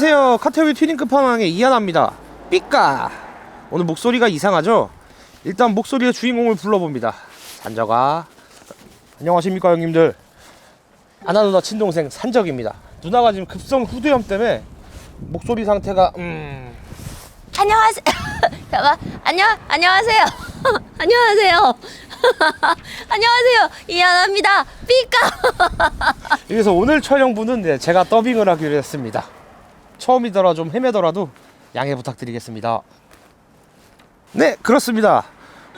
안녕하세요. 카테고리 튜닝 끝판왕의 이하나입니다. 삐까. 오늘 목소리가 이상하죠? 일단 목소리의 주인공을 불러봅니다. 산적아. 안녕하십니까 형님들. 아나 누나 친동생 산적입니다. 누나가 지금 급성 후두염 때문에 목소리 상태가 음 안녕하세요. 잠깐. 안녕 안녕하세요. 안녕하세요. 안녕하세요. 이하나입니다. 삐까. 그래서 오늘 촬영분은 네, 제가 더빙을 하기로 했습니다. 처음이더라 좀 헤매더라도 양해 부탁드리겠습니다. 네, 그렇습니다.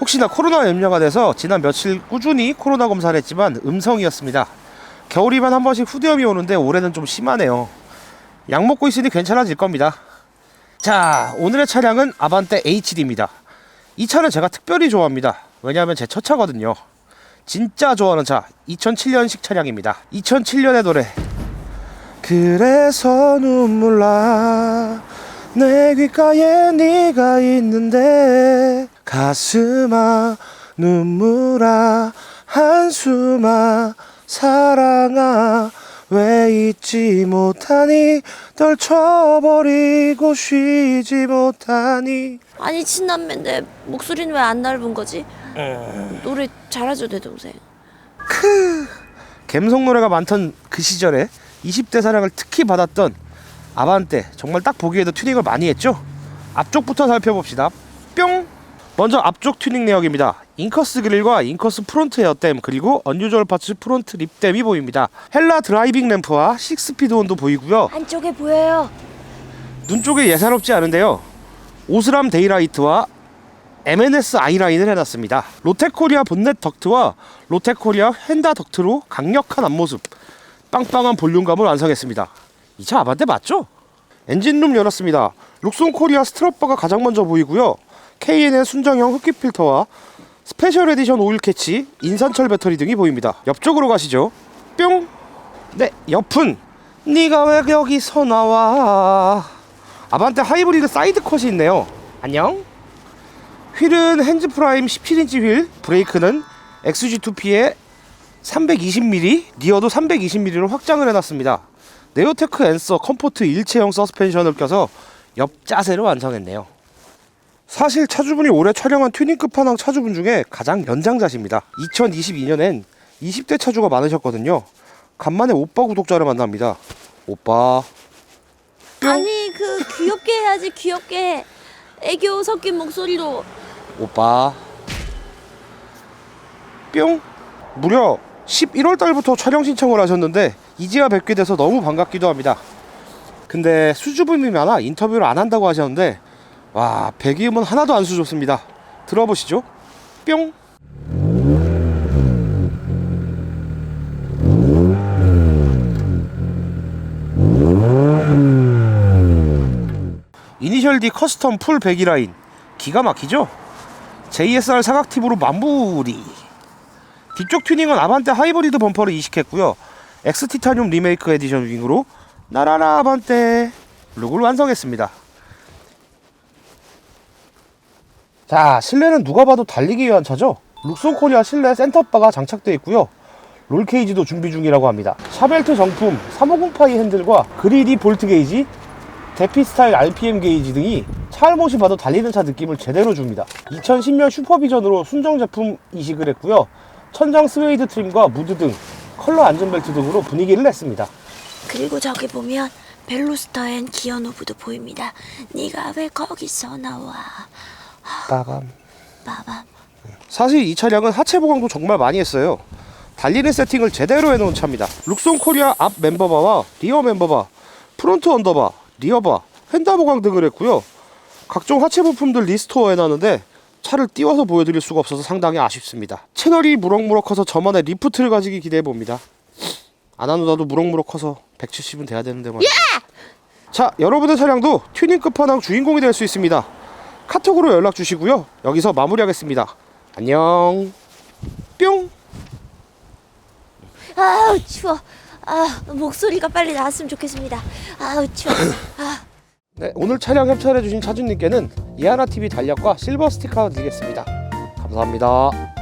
혹시나 코로나 염려가 돼서 지난 며칠 꾸준히 코로나 검사를 했지만 음성이었습니다. 겨울이면 한 번씩 후두염이 오는데 올해는 좀 심하네요. 약 먹고 있으니 괜찮아질 겁니다. 자, 오늘의 차량은 아반떼 HD입니다. 이 차는 제가 특별히 좋아합니다. 왜냐하면 제 첫 차거든요. 진짜 좋아하는 차 2007년식 차량입니다 2007년의 노래 그래서 눈물 나내 귓가에 네가 있는데 가슴아 눈물아 한숨아 사랑아 왜 잊지 못하니? 떨쳐버리고 쉬지 못하니? 아니 친남매인데 목소리는 왜 안 넓은 거지? 노래 잘하죠 내 동생. 갬성 노래가 많던 그 시절에 20대 사랑을 특히 받았던 아반떼 정말 딱 보기에도 튜닝을 많이 했죠? 앞쪽부터 살펴봅시다. 뿅! 먼저 앞쪽 튜닝 내역입니다. 인커스 그릴과 인커스 프론트 에어댐 그리고 언유저얼 파츠 프론트 립댐이 보입니다. 헬라 드라이빙 램프와 식스피드 온도 보이고요. 안쪽에 보여요. 눈 쪽에 예사롭지 않은데요. 오스람 데이라이트와 MNS 아이라인을 해놨습니다. 롯데코리아 본넷 덕트와 롯데코리아 헨다 덕트로 강력한 앞모습, 빵빵한 볼륨감을 완성했습니다. 이 차 아반떼 맞죠? 엔진룸 열었습니다. 룩손 코리아 스트러버가 가장 먼저 보이고요. KN의 순정형 흡기 필터와 스페셜 에디션 오일 캐치, 인산철 배터리 등이 보입니다. 옆쪽으로 가시죠. 뿅. 네, 옆은 네가 왜 여기서 나와? 아반떼 하이브리드 사이드 컷이 있네요. 안녕. 휠은 핸즈 프라임 17인치 휠, 브레이크는 XG2P에 320mm, 리어도 320mm로 확장을 해놨습니다. 네오테크 앤서 컴포트 일체형 서스펜션을 껴서 옆자세로 완성했네요. 사실 차주분이 올해 촬영한 튜닝 끝판왕 차주분 중에 가장 연장자십니다. 2022년엔 20대 차주가 많으셨거든요. 간만에 오빠 구독자를 만납니다. 오빠. 뿅. 아니 그 귀엽게 해야지 귀엽게. 애교 섞인 목소리로. 오빠 뿅 무려 11월 달부터 촬영 신청을 하셨는데 이제야 뵙게 돼서 너무 반갑기도 합니다. 근데 수줍음이 많아 인터뷰를 안 한다고 하셨는데 와 배기음은 하나도 안 수줍습니다. 들어보시죠. 뿅! 이니셜 D 커스텀 풀 배기 라인. 기가 막히죠? JSR 사각 팁으로 마무리. 뒤쪽 튜닝은 아반떼 하이브리드 범퍼를 이식했고요. 엑스 티타늄 리메이크 에디션 윙으로 나라라 아반떼 룩을 완성했습니다. 자, 실내는 누가 봐도 달리기 위한 차죠? 룩손 코리아 실내 센터바가 장착되어 있고요. 롤 케이지도 준비 중이라고 합니다. 샤벨트 정품 350파이 핸들과 그리디 볼트 게이지, 대피 스타일 RPM 게이지 등이 차알못이 봐도 달리는 차 느낌을 제대로 줍니다. 2010년 슈퍼비전으로 순정 제품 이식을 했고요. 천장 스웨이드 트림과 무드 등 컬러 안전벨트 등으로 분위기를 냈습니다. 그리고 저기 보면 벨로스터엔 기어 노브도 보입니다. 네가 왜 거기서 나와? 빠밤. 빠밤. 사실 이 차량은 하체 보강도 정말 많이 했어요. 달리는 세팅을 제대로 해놓은 차입니다. 룩손 코리아 앞 멤버바와 리어 멤버바, 프론트 언더바, 리어바, 핸다 보강 등을 했고요. 각종 하체 부품들 리스토어 해 놨는데 차를 띄워서 보여드릴 수가 없어서 상당히 아쉽습니다. 채널이 무럭무럭 커서 저만의 리프트를 가지기 기대해 봅니다. 아나누나도 무럭무럭 커서 170은 돼야 되는데 말이야. 자, 여러분의 차량도 튜닝 끝판왕 주인공이 될 수 있습니다. 카톡으로 연락 주시고요. 여기서 마무리하겠습니다. 안녕. 뿅. 아우 추워. 아 목소리가 빨리 나왔으면 좋겠습니다. 아우 추워. 아. 네, 오늘 촬영 협찬해 주신 차주님께는 이하나 TV 달력과 실버 스티커 드리겠습니다. 감사합니다.